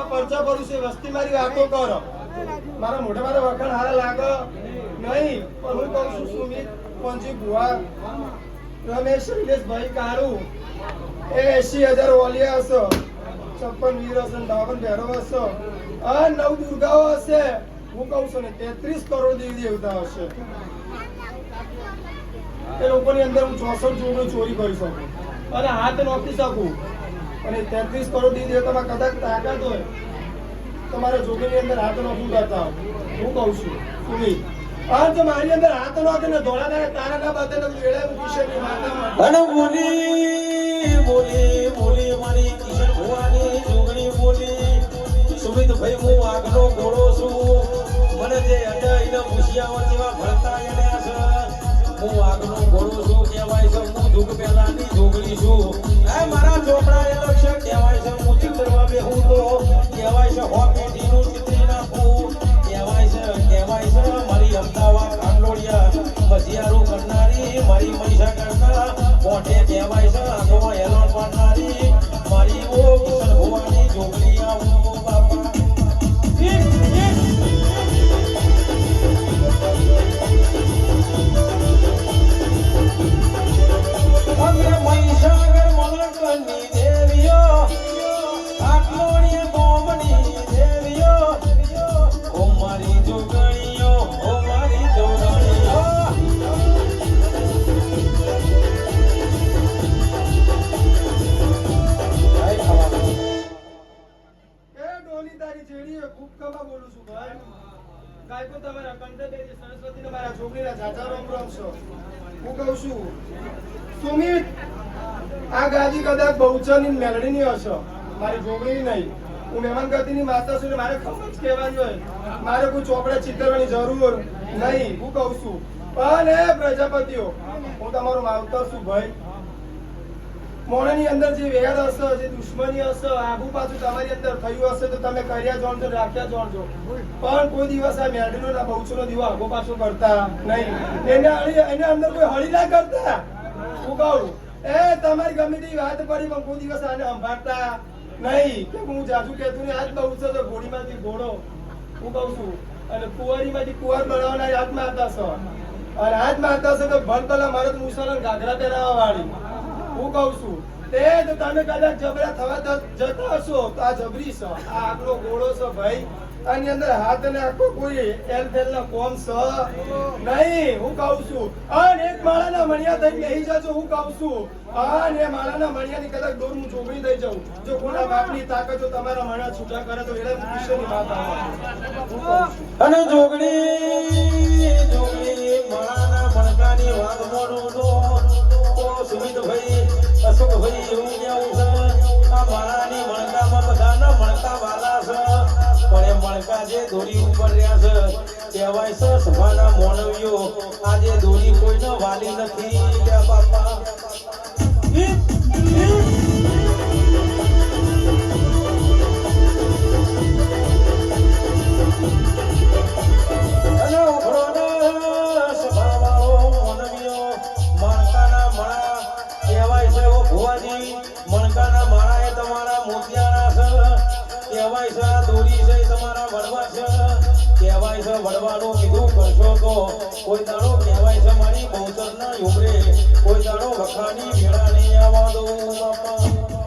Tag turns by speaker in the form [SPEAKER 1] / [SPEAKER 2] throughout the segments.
[SPEAKER 1] એવા પરચા ભરું વસ્તી મારી વાતો કરો. મારા મોટા મારા વખાણ હારા લાગો નહીં, પણ હું કહું છું, સુમિત પંજી ભુવા. રમેશ શૈલેષભાઈ કાળુ, એ એસી હજાર ઓલિયા હશે. છપ્પન વીર હશે બાવન ભેરો હશો. આ નવ દુર્ગાઓ હશે. હું કહું છું ને, તેત્રીસ કરોડ દેવી દેવતા હશે. એ લોકોની અંદર હું ચોસઠ જોડો ચોરી કરી શકું. અને હાથ નોખી શકું. અને તેત્રીસ કરોડ દેવી દેવતામાં કદાચ તાકાત હોય. તમારા જોગીની અંદર હાથ નોખું કરતા હો. સુમિત જો
[SPEAKER 2] ભાઈ, હું આગનો ઘોડો છું. મને જે અડાઈને મુશિયાઓ જેવા ભળતા એને છે, હું આગનો છું. કહેવાય છે મારા ચોપડા મૈસા કરતા મોઢે કહેવાય છે આંખોમાં હેલોન પાડનારી
[SPEAKER 1] બહુચરની મેલડીની હશો મારી જોગણી નહીં. હું મહેમાન ગતિની માતા છું મારે ખબર જ કહેવાની હોય. મારે કોઈ ચોપડા ચિતરવાની જરૂર નહીં. હું કહું છું. પણ એ પ્રજાપતિઓ, હું તમારો માવતર છું ભાઈ. મોણાની અંદર જે વેર હશે, જે દુશ્મની હશે આગુ પાછું તમારી અંદર થયું હશે તો તમે કર્યા જોણજો ને રાખ્યા જોણજો. પણ કોઈ દિવસ આ મેડનો ના બહુચનો દીવો આગો પાછો કરતા નહીં. એને એને અંદર કોઈ હળી ના કરતા. હું કહું. એ તમારી ગમે તેવી વાત પડી પણ કોઈ દિવસ આને સંભાળતા નહીં કે હું જાજુ કહેતું ને આજ બહુ છે તો ઘોડીમાંથી ઘોડો હું કહું છું અને કુંવારીમાંથી કુંવર બનાવનારી આજ માતા છો. અને આજ માતા છો તો ભણતલા મરદ મુસલમાન ઘાઘરા પહેરાવા વાળી હું કહું છું, તે તો તમે કદાચ જબરા થવા જતા હશો તો આ જબરી છો. આ આગલો ઘોડો છે ભાઈ. આની અંદર હાથ ને આખો કોઈ એલ ફેલ ના કોમ સ નહીં. હું કહું છું અને એક માળાના મણિયા થઈ બેહી જજો, હું કહું છું. અને માળાના મણિયાની કદાચ દોર હું ચોકડી દઈ જાઉં. જો કોના બાપની તાકાત જો તમારા મણા છૂટા કરે તો એટલે માતા હું કહું
[SPEAKER 2] અને જોગણી જોગણી, માળાના મણકાની વાત મોનો નો ઓ અશોક ભાઈ એવું કેવું છે આ માળાની મણકામાં બધાના મણકા પણ એ મણકા જે દોરી ઉપર રહ્યા છે. કહેવાય છે સભાના મોણવીઓ આજે દોરી કોઈનો વાલી નથી. બાપા. મણકાના માળા. એ તમારા મોતિયાના છે. કહેવાય છે, આ દોરી છે. કહેવાય છે કરશો તો. કોઈ દાડો કહેવાય છે, મારી બહુચરના ઉમરે કોઈ દાડો વખાની મેળા નહીં આવવા દઉં બાપા.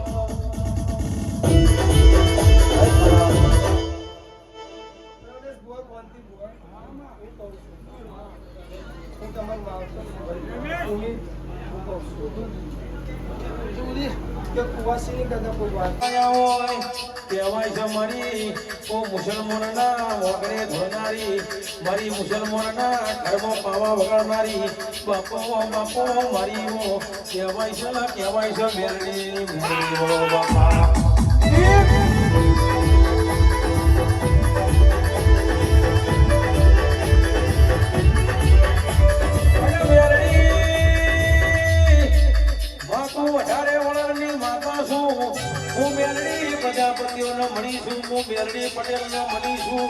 [SPEAKER 1] કે કુવાસીની કદાચ કોઈ વાત
[SPEAKER 2] હોય કહેવાય છે મારી ઓ મુસલમાનના વગડે ધોનારી મારી મુસલમાનના ઘરમાં પાવા વગાડનારી બાપો બાપો મારી ઓ કહેવાય છે કહેવાય છે મેરડી બાપુ. મણી છું, હું મેલડી પટેલનો મણી છું.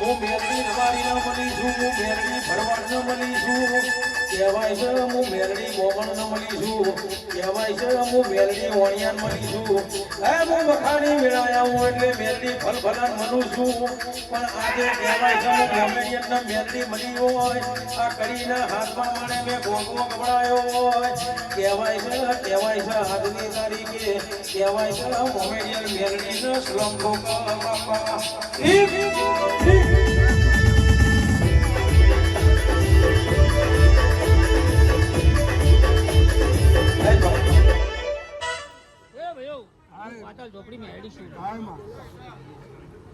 [SPEAKER 2] હું રવાડીનો મણી છું, હું મેલડી ભરવાડનો મણી છું. કહેવાય છે, હું મેલડી મોમણ ન છું. કહેવાય છે, હું મેલડી વણિયાન મળી છું. હે હું મેળાયા હું એટલે મેલડી ફલ ફલાન મનું છું. પણ કહેવાય છે, હું મેલડીયન ના હોય. આ કરીના હાથમાં માણે મેં ભોગવો હોય. કહેવાય છે કહેવાય છે, આજની તારીખે. કહેવાય છે મોમેડિયન મેરડી નો શ્રમ
[SPEAKER 3] છું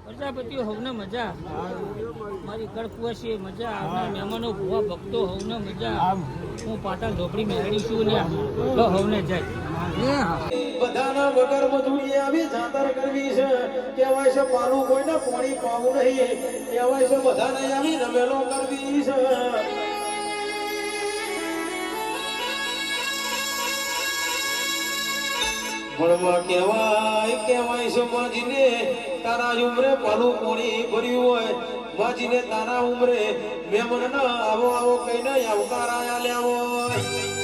[SPEAKER 3] પ્રજાપતિઓ મજા. મારી કડકુવાસી મજા. આવનાર મહેમાનો ભુવા ભક્તો હવને મજા. હું પાટણ ઝોપડી માં હેડી છું ને તો હવને જાય.
[SPEAKER 2] બધાના વગર મજૂરી આવી જાતર કરવી છે. કહેવાય છે પાલું કોઈને પાણી પાવું નહીં. કહેવાય છે બધાને આવી નવેલો કરવી છે. ભણવા કહેવાય કહેવાય છે માજીને, તારા ઉમરે પાલું પાણી ભર્યું હોય. માજીને તારા ઉમરે મેમન ના આવો આવો કહીને આવકાર આયા લેવો હોય.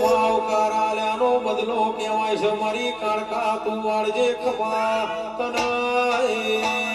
[SPEAKER 2] માવકાર આલ્યાનો બદલો કહેવાય છે. મારી કાળકા તું વાળજે ખપા તનાય.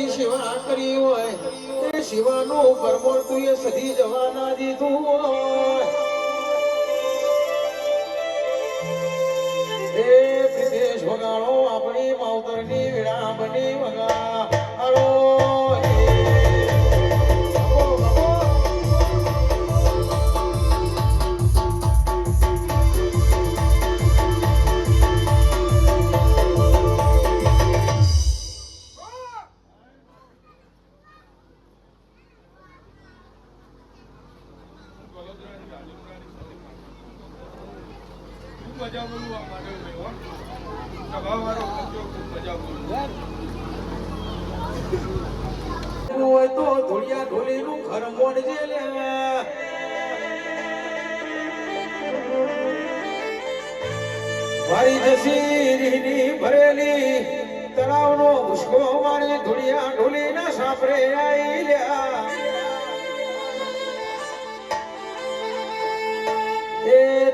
[SPEAKER 2] તારી સેવા કરી હોય એ સેવાનું પરમોળ તું સધી જવાના દીધું હોય. એ વિદેશ વગાડો આપણી માવતરની વગાડો
[SPEAKER 1] ખૂબ મજા બોલું આ માધવભાઈ હો. સભાવાળો ખૂબ
[SPEAKER 2] મારી જસી ભરેલી તળાવનો ઉસ્કો મારી ધોળિયા ઢોલીના સાપરે આઈ લ્યા.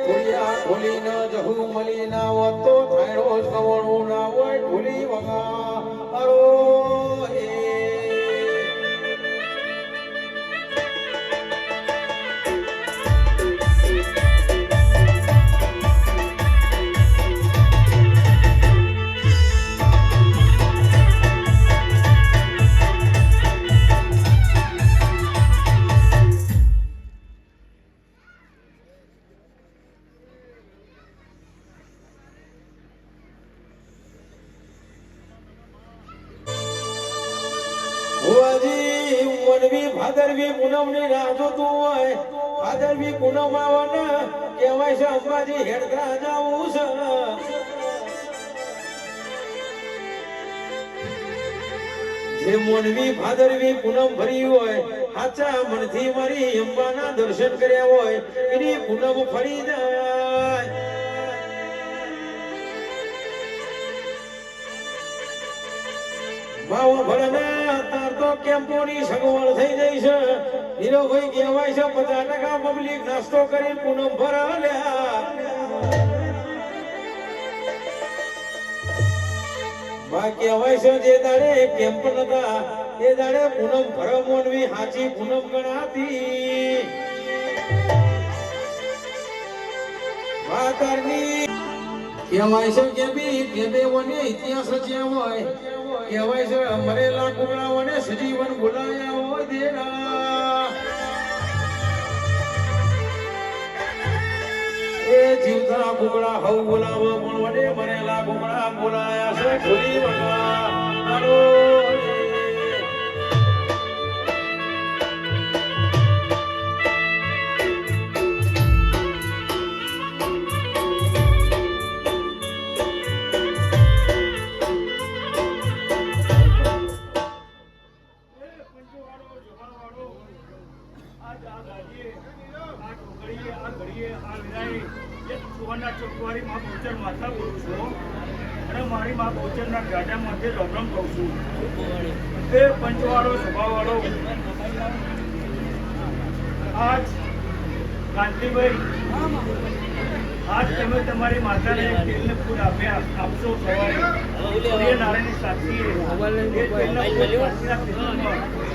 [SPEAKER 2] ધોળિયા ઢોલી ન જહુ, મલી ના હોત તો થાયડો જ કવણું ના હોય, ભૂલી વગા અરો એ ભુવાજી ભાદરવી પૂનમની રાહ જોતું હોય. ભાદરવી પૂનમ આવે ને કહેવાય છે, અંબાજી હેડતા જવું છે. પૂનમ ભરી હોય, સાચા મનથી મારી અંબાના દર્શન કર્યા હોય, એની પૂનમ ફરી જાય. માવો ભળના તો કેમ્પોની સગવડ થઈ જઈ છે. નીરવભાઈ કહેવાય છે, પચાસ ટકા પબ્લિક નાસ્તો કરી પૂનમ ભરાલ્યા બા કહેવાય છે ગણાતી. કહેવાય છે કે બી બે ઇતિહાસ રચ્યા હોય. છે, મરેલા કુકડાઓને સજીવન બોલાયા હોય દેરા. એ જીવતા કુકડા હવ બોલાવો પણ વડે મરેલા કુકડા બોલાયા છે ઢોલી વગા
[SPEAKER 1] મારી માં બહુચરના ગાડા માટે રમરમ કહું છું એ પંચવાળો સ્વભાવવાળો આજ કાંતિભાઈ આજ તમે તમારી માતાને તેલને ફૂલ આપ્યા આપશો સવારે સૂર્યનારાયણની સાક્ષીએ એ તેલના ફૂલ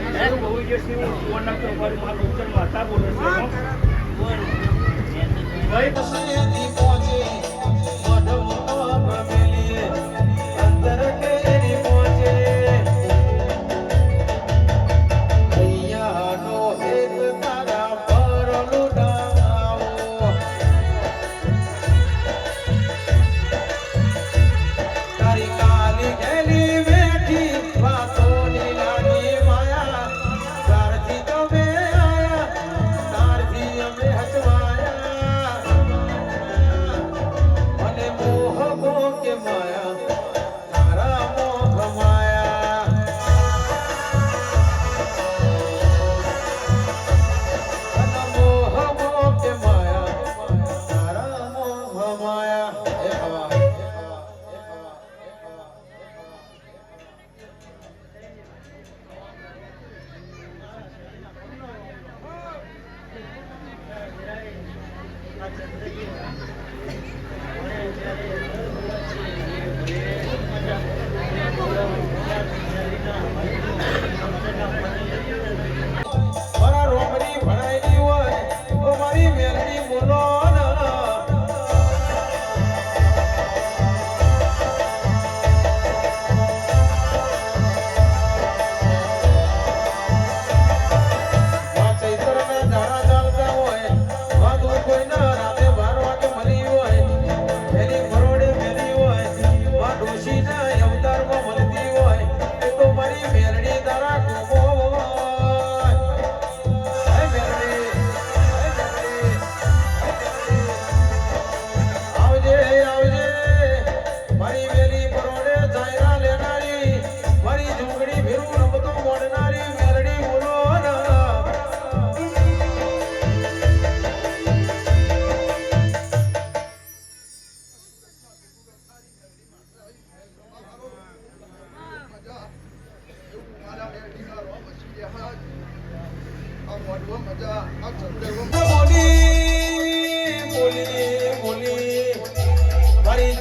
[SPEAKER 1] પિત્તળમાં
[SPEAKER 2] 거예요.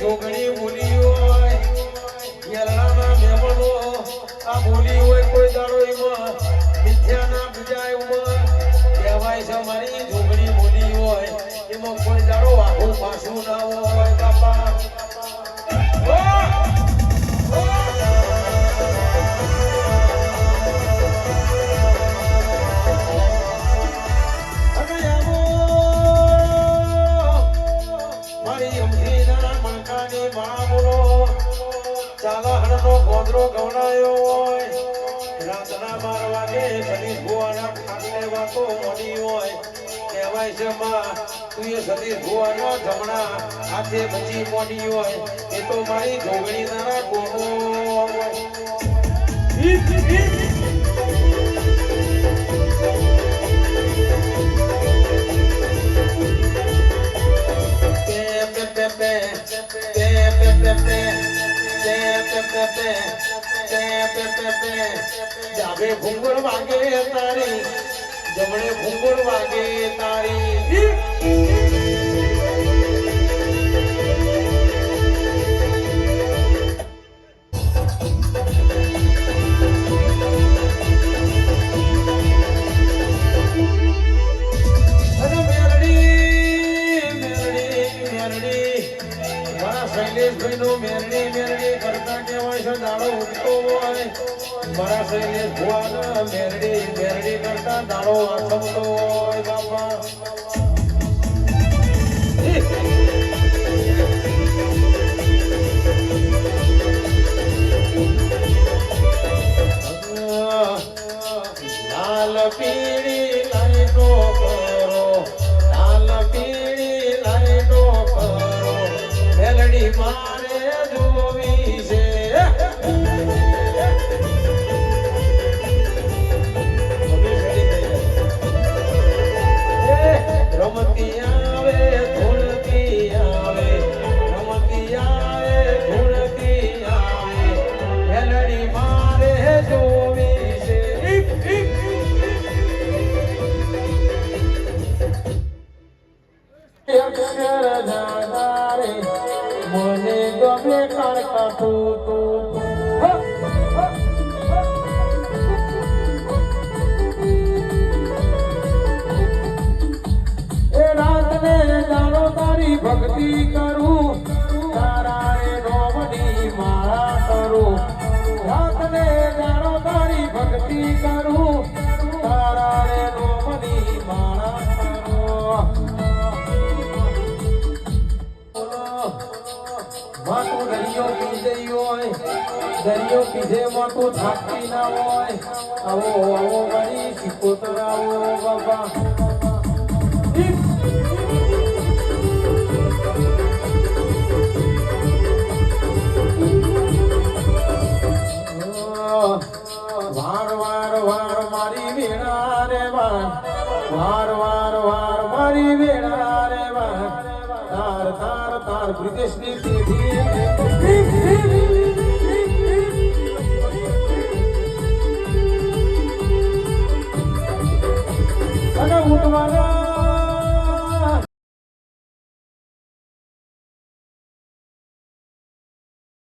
[SPEAKER 2] જોગણી બોલી હોય યરણાના મહેમાનો આ બોલી હોય કોઈ દાડો એમાં વિદ્યાના બીજા એમાં, કહેવાય છે મારી જોગણી બોલી હોય, એમાં કોઈ દાડો આખું પાછું ના હોય, બાપા. ચાલાહણનો ગોદરો ગવડાયો હોય. રાતના બાર વાગે સતીશ ભુવાના ખાટલે વાતો મળી હોય. કહેવાય છે, માં, તું એ સતીશ ભુવાનો જમણા હાથે બચી મોડી હોય. એ તો મારી જોગણી જાવે ભૂંગળ વાગે તારી જમણે ભૂંગળ વાગે તારી. શૈલેષભાઈ નું મેરડી મેરડી. ઉઠતો અને મારા સૈને ભુવાના મેરડી મેરડી કરતા દાડો આઠમતો હોય બાપા Bye. દરિયો પીધે મોટું થાકી ના હોય. આવો આવો વળી શીખો તો આવો બાબા.